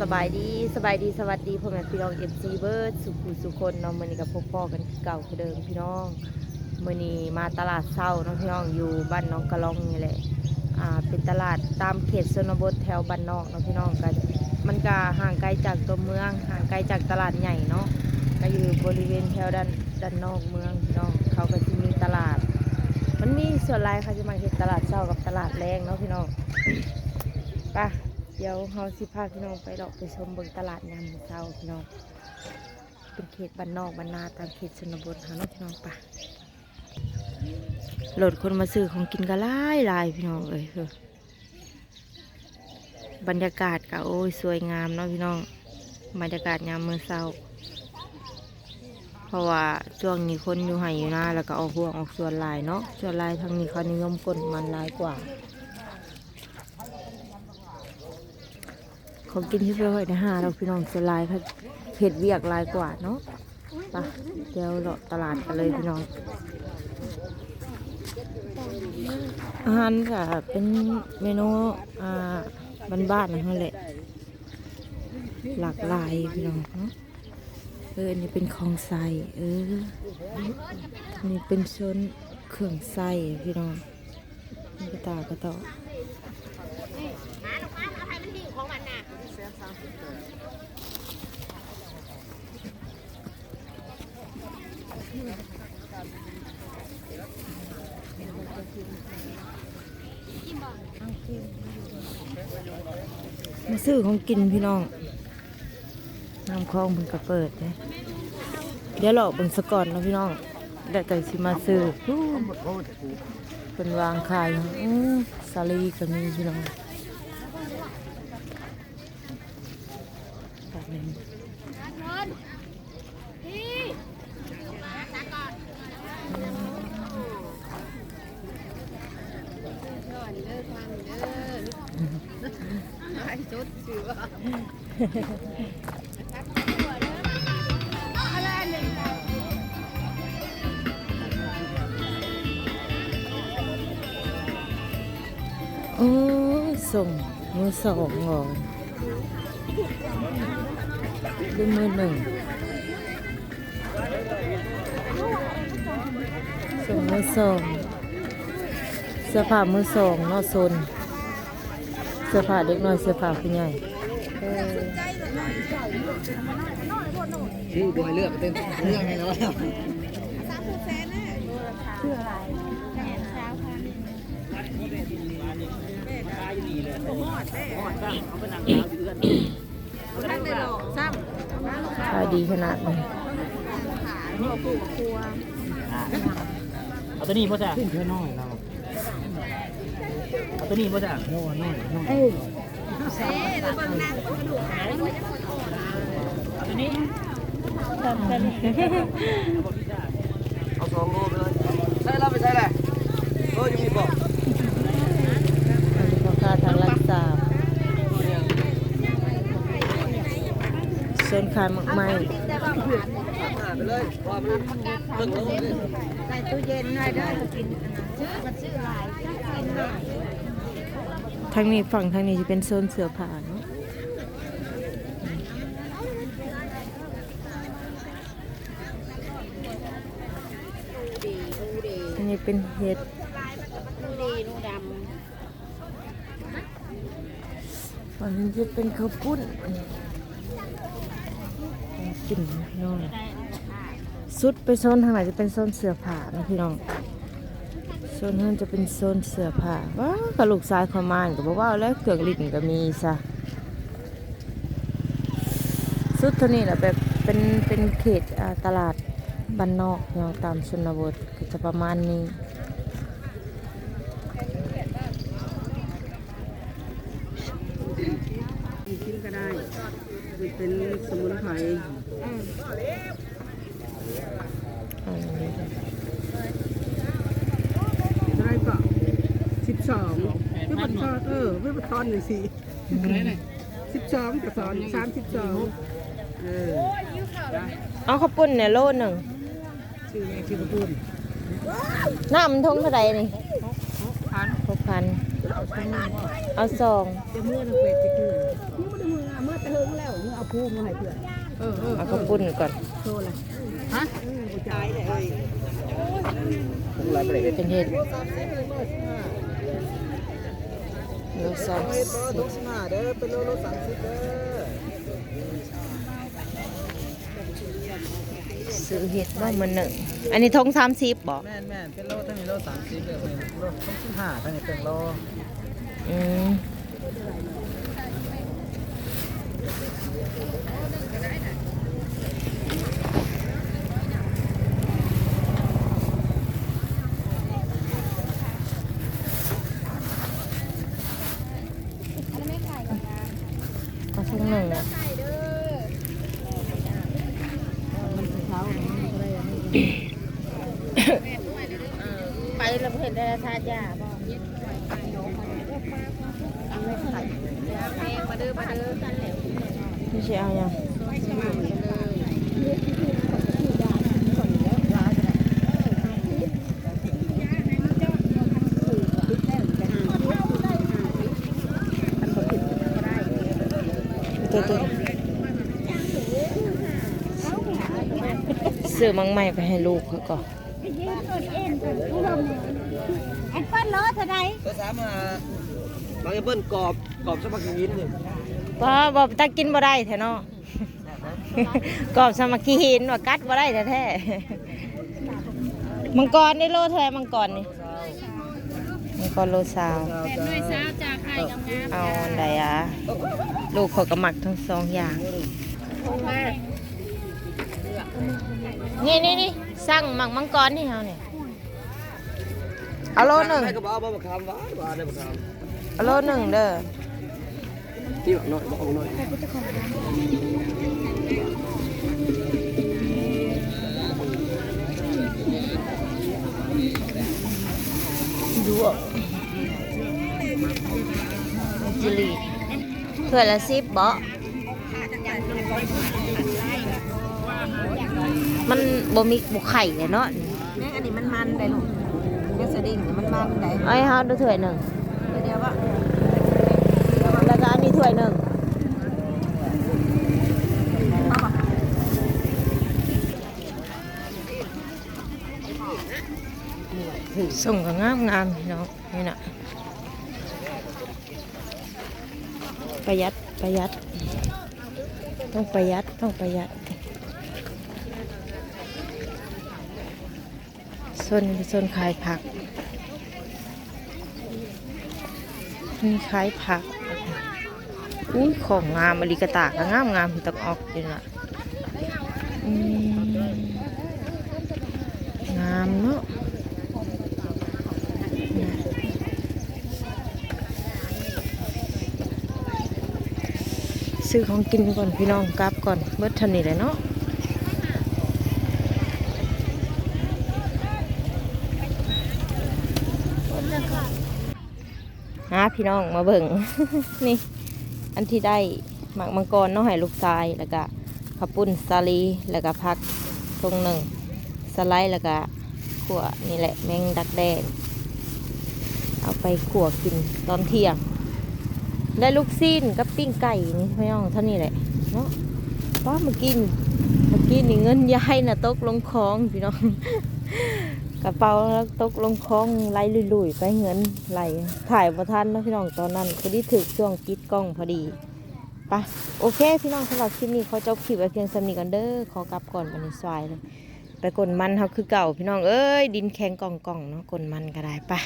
สบายดีสบายดีสวัสดีพ่อแม่พี่น้องเอฟซีเบิร์ดสุขุสุคนเนาะมื้อนี้กับพบพ่อกันเก่าคือเดิมพี่น้องมื้อนี้มาตลาดเช้าน้องพี่น้องอยู่บ้านน้องกะลองนี่แหละอ่าเป็นตลาดตามเขตชนบทแถวบ้านนอกเนาะพี่น้องกันมันก็ห่างไกลจากตัวเมืองห่างไกลจากตลาดใหญ่เนาะก็อยู่บริเวณแถวด้านด้านนอกเมืองพี่น้องเขาก็จะมีตลาด มันมีส่วนหลายเขาจะมาเห็นตลาดเช้ากับตลาดแรงเนาะพี่น้องไป เดี๋ยวเฮาสิพาพี่น้องไปเลาะไปชมเบิ่งตลาดยามมื้อเช้าพี่น้องเป็นเขตบ้านนอกบ้านนาตามเขตชนบทหาเนาะพี่น้องปะโหลดคนมาซื้อของกินก็หลายลายพี่น้องเอ้ยเออบรรยากาศก็โอ้ยสวยงามเนาะพี่น้องบรรยากาศยามมื้อเช้าเพราะว่าช่วงนี้คนอยู่ไห้อยู่หน้าแล้วก็ออกห่วงออกส่วนลายเนาะส่วนลายทางนี้เขานิยมกนมันลายกว่า ของกินที่เพื่อนในห้าเราพี่น้องส่วนหลายเขาเผ็ดเวียกลายกว่าเนาะไปเดี๋ยวเราตลาดกันเลยพี่น้อง อาหารก็เป็นเมนูอ่าบ้านๆนั่นแหละหลากหลายพี่น้องเนาะเอออันนี้เป็นของใส่เอออันนี่เป็นชนเครื่องใส่พี่น้องนี่ตาก็ต่อ มาซื้อของกินพี่น้องน้ำคลองเพิ่งก็เปิดเลยเดี๋ยวเราเบิ่งสะก่อนเนาะพี่น้องเดี๋ยวแต่สิมาซื้ออู้เป็นวางขายอือสาลีก็มีพี่น้องแบบนี้ โอ้ส่งมือสองหรอ หรือมือหนึ่งส่งมือสองเสื้อผ้ามือสองเนาะโซนเสื้อผ้าเด็กน้อยเสื้อผ้าผู้ใหญ่เออชื่อบอยเลือกเป็นเรื่องไงแล้วขายดีขนาด ไหนเอาตัวนี้พ่อจ้ะขึ้นเท่าน้อยเราเอาตัวนี้พ่อจ้ะโน่น้อยน้อยเอ้ยเอาตัวนี้เอาสองโลไปเลยใช่เราไปใช่แหละเออยังมีบอก อันนี้พ่อค้าทางรักษาโซ นขายหมกไหมใส่ตู้เย็นไว้เด้อกินซื้อมันซื้อหลายกินหลายทางนี้ฝั่งทางนี้จะเป็นโซนเสือผ้าเนาะอันนี้เป็นเห็ดดูดีดูดอันนี้จะเป็นข้าวปุ้น กลิ่นพี่น้องสุดไปโซนทางไหนจะเป็นโซนเสื้อผ้านะพี่น้องโซนนั้นจะเป็นโซนเสื้อผ้าว้าวกระลูกซ้ายเขอมานก็บอกว่าแล้วเกลืองลิ้นก็มีซะสุดเท่านี้แหละแบบเป็นเป็นเขตอ่าตลาดบ้านนอกเนาะตามชนบทก็จะประมาณนี้กินก็ได้มันเป็นสมุนไพร อันนี้ ได้ก็สิบสองไม่บัตท อนเออไม่บัตทอนหนึ่งสี่สิบสองกับสอนสามสิบสองเออเอาข้าวปุ้นเนี่ยโลหนึ่งชื่อแม่ชื่อกระปุนน้ำมันทงเท่าไหร่นี่หกพันเอาสองจะเมื่อเราเป็ดจะคืออยังไม่ได้มือเมื่อตะเฮิงแล้วเมึงเอาพูมาให้เพื่อนเออเอาข้าวปุ้นก่อนโทรเลยฮะกูจ่ายเลยเป็นเป็น เห็ดโลสองโลสิบห้าเด้อเป็นโลโลสามสิบเด้อซื้อเห็ดว่ามันหนึ่ง อันนี้ทงสามสิบบอกแม่นแม่นเป็นโลทั้งนี้โลสามสิบเลยเป็นโลทั้งสิบห้าทั้งนี้เป็นโลอืม หนึ่งไปเราเห็นได้ชาจยาบอกไม่ใช่เอายัง ซื้อมังใหม่ไปให้ลูกเขาก่อนแอนเปิ้ลรถเท่าไหร่ตัวสามอะบางแอปเปิ้ลกรอบกรอบสมัครยินหนึ่งบ่บ่ตากินบ่ได้แท้เนาะกรอบสามัคคีหินว่ากัดบ่ได้แท้ๆมังกรได้โลเท่าไหร่มังกรนี่มังกรโลซาวด้วยสาวจากไข่งามเอาอันใดอะลูกเขาก็มักทั้งสองอย่าง นี่นี่นี่สั่งหมักมังกรนี่เฮาเนี่ยเอาโลหนึ่งให้กระบอกบ่มาคำหวานหวานได้มาคเอาโลหนึ่งเด้อำที่หน่อยบอกหน่อยดูอะจิลีเพื่อละสิบเบาะ มันบ่มีบุไข่เลยเนาะนี่อันนี้มันมันได้ลูกเกสดิ้งมันมันได้เอาให้เฮาดูถ้วยหนึ่งเดียวว่าแล้วก็อันนี้ถ้วยหนึ่งส่งก็งามงามๆเนาะนี่น่ะประหยัดประหยัด ต้องประหยัดต้องประหยัด โซนโซนขายผักนี่ขายผักอุ้ยของงามอลิกตาก็งามงามตะออกอยู่น่ะงามเนาะซื้อของกินก่อนพี่น้องกลับก่อนเบิดเทันนี่แหละเนาะาพี่น้องมาเบิ่งนี่ อันที่ได้หมักมังกรน้องให้ลูกชายแล้วก็ข้าวปุ้นสาลีแล้วก็ผักทรงหนึ่งสไลด์แล้วก็ขั่วนี่แหละแมงดักแดน เอาไปขั่วกินตอนเที่ยง ได้ลูกซีนกับปิ้งไก่นี่พี่น้องเท่านี้แหละเนาะป้ามื่อกี้นี่เมื่อกี้นี่เงินยายนะตกลงคลองพี่น้อง กระเป๋าตกลงคลองไหลลุยๆไปเงินไหลถ่ายประทันนะพี่น้องตอนนั้นพอดีถึกช่วงกิดกล้องพอดีปะโอเค พี่น้องสำหรับคลิปนี้เขาจบคลิปไว้เพียงสำนีกันเด้อขอกลับก่อนวันนี้สวายเลยไปกลนมันเขาคือเก่าพี่น้องเอ้ยดินแข็งกองๆเนาะกลนมันก็ได้ปะ